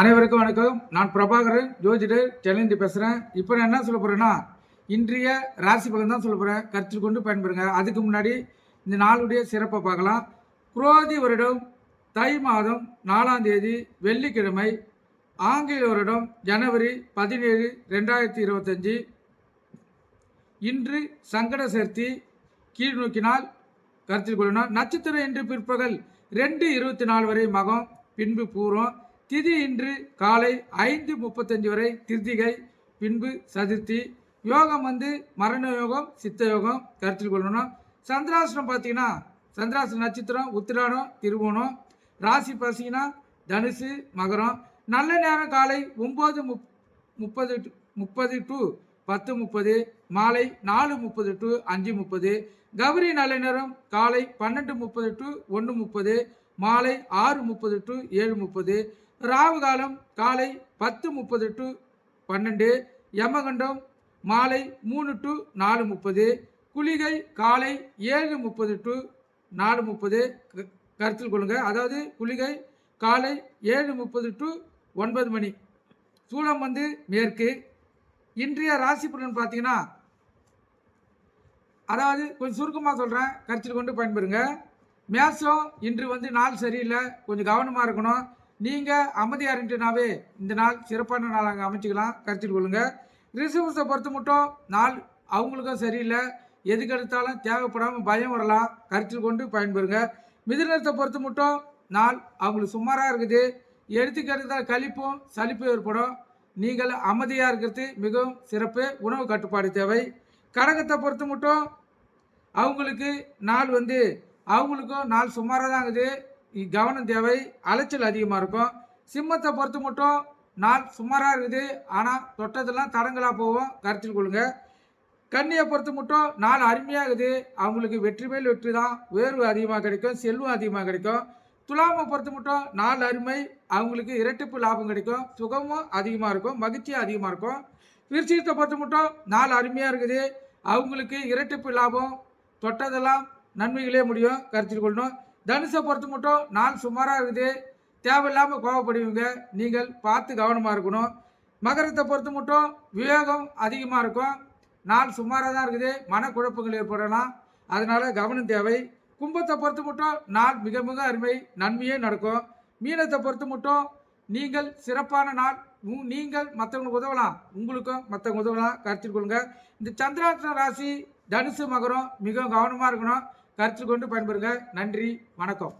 அனைவருக்கும் வணக்கம். நான் பிரபாகரன் ஜோதிடர் டெலிஞ்சு பேசுகிறேன் இப்போ நான் என்ன சொல்ல போகிறேன்னா இன்றைய ராசி பலன் தான் சொல்ல போகிறேன் கருத்தில் கொண்டு பயன்பெறுங்க. அதுக்கு முன்னாடி இந்த நாளுடைய சிறப்பை பார்க்கலாம். குரோதி வருடம் தை மாதம் நாலாம் தேதி வெள்ளிக்கிழமை ஆங்கில வருடம் ஜனவரி பதினேழு ரெண்டாயிரத்தி இருபத்தஞ்சி. இன்று சங்கட சேர்த்தி கீழ் நோக்கினால் கருத்தில் கொள்ளணும் நட்சத்திரம் இன்று பிற்பகல் ரெண்டு இருபத்தி நாலு வரை மகம் பின்பு பூரம் திதி இன்று காலை ஐந்து முப்பத்தஞ்சு வரை திருதிகை பின்பு சதுர்த்தி. யோகம் வந்து மரண யோகம் சித்த யோகம் கருத்தில் கொள்ளணும். சந்திராசனம் பார்த்தீங்கன்னா சந்திராசன நட்சத்திரம் உத்திராடம் திருவோணம் ராசி பார்த்தீங்கன்னா தனுசு மகரம். நல்ல நேரம் காலை ஒம்பது முப் முப்பது டு- முப்பது டு பத்து முப்பது மாலை நாலு முப்பது டு அஞ்சு முப்பது. கௌரி நல்ல நேரம் காலை பன்னெண்டு முப்பது டு ஒன்று முப்பது மாலை ஆறு முப்பது டு ஏழு முப்பது. ராவு காலம் காலை பத்து முப்பது டு பன்னெண்டு யமகண்டம் மாலை மூணு டு நாலு முப்பது குளிகை காலை ஏழு முப்பது டு நாலு முப்பது. க- கருத்தில் கொள்ளுங்கள் அதாவது குளிகை காலை ஏழு முப்பது டு ஒன்பது மணி. சூளம் வந்து மேற்கு. இன்றைய ராசி பலன் பார்த்தீங்கன்னா அதாவது கொஞ்சம் சுருக்கமாக சொல்கிறேன் கருத்தில் கொண்டு பயன்பெறுங்க. மேசம் இன்று வந்து நாள் சரியில்லை. கொஞ்சம் கவனமாக இருக்கணும். நீங்கள் அமைதியாக இருந்துட்டுனாவே இந்த நாள் சிறப்பான நாளாக அமைச்சிக்கலாம். கருத்தில் கொள்ளுங்கள் ரிசர்வ்ஸை பொறுத்து மட்டும் நாள் அவங்களுக்கும் சரியில்லை. எதுக்கு எடுத்தாலும் தேவைப்படாமல் பயம் வரலாம். கருத்தில் கொண்டு பயன்பெறுங்க. மிதுனத்தை பொறுத்து மட்டும் நாள் அவங்களுக்கு சுமாராக இருக்குது. எடுத்துக்கிறது கழிப்பும் சலிப்பும் ஏற்படும். நீங்கள் அமைதியாக இருக்கிறது மிகவும் சிறப்பு. உணவு கட்டுப்பாடு தேவை. கடகத்தை பொறுத்து மட்டும் அவங்களுக்கு நாள் வந்து அவங்களுக்கும் நாள் சுமாராக தான் இருக்குது. கவனம் தேவை அலைச்சல் அதிகமாக இருக்கும். சிம்மத்தை பொறுத்து மட்டும் நாள் சுமாராக இருக்குது. ஆனால் தொட்டதெல்லாம் தடங்களாக போகும். கருத்தில் கொள்ளுங்க. கன்னியை பொறுத்து மட்டும் நாள் அருமையாக இருக்குது. அவங்களுக்கு வெற்றி மேல் வெற்றி தான். உயர்வு அதிகமாக கிடைக்கும் செல்வம் அதிகமாக கிடைக்கும். துலாமை பொறுத்து மட்டும் நாள் அருமை அவங்களுக்கு இரட்டிப்பு லாபம் கிடைக்கும். சுகமும் அதிகமாக இருக்கும் மகிழ்ச்சியும் அதிகமாக இருக்கும். விருச்சிகத்தை பொறுத்து மட்டும் நாள் அருமையாக இருக்குது. அவங்களுக்கு இரட்டிப்பு லாபம் தொட்டதெல்லாம் நன்மைகளே முடியும். கருத்தில் கொள்ளணும். தனுசை பொறுத்து மட்டும் நாள் சுமாராக இருக்குது. தேவையில்லாமல் கோவப்படுவீங்க. நீங்கள் பார்த்து கவனமாக இருக்கணும். மகரத்தை பொறுத்து மட்டும் விவேகம் அதிகமாக இருக்கும். நாள் சுமாராக தான் இருக்குது. மனக்குழப்பங்கள் ஏற்படலாம். அதனால் கவனம் தேவை. கும்பத்தை பொறுத்து மட்டும் நாள் மிக மிக அருமை. நன்மையே நடக்கும். மீனத்தை பொறுத்து மட்டும் நீங்கள் சிறப்பான நாள். நீங்கள் மற்றவங்களுக்கு உதவலாம். உங்களுக்கும் மற்றவங்க உதவலாம். கருத்தில் கொள்ளுங்க. இந்த சந்திராஷ்ட ராசி தனுசு மகரம் மிகவும் கவனமாக இருக்கணும். கருத்து கொண்டு பயன்பெறுங்க. நன்றி வணக்கம்.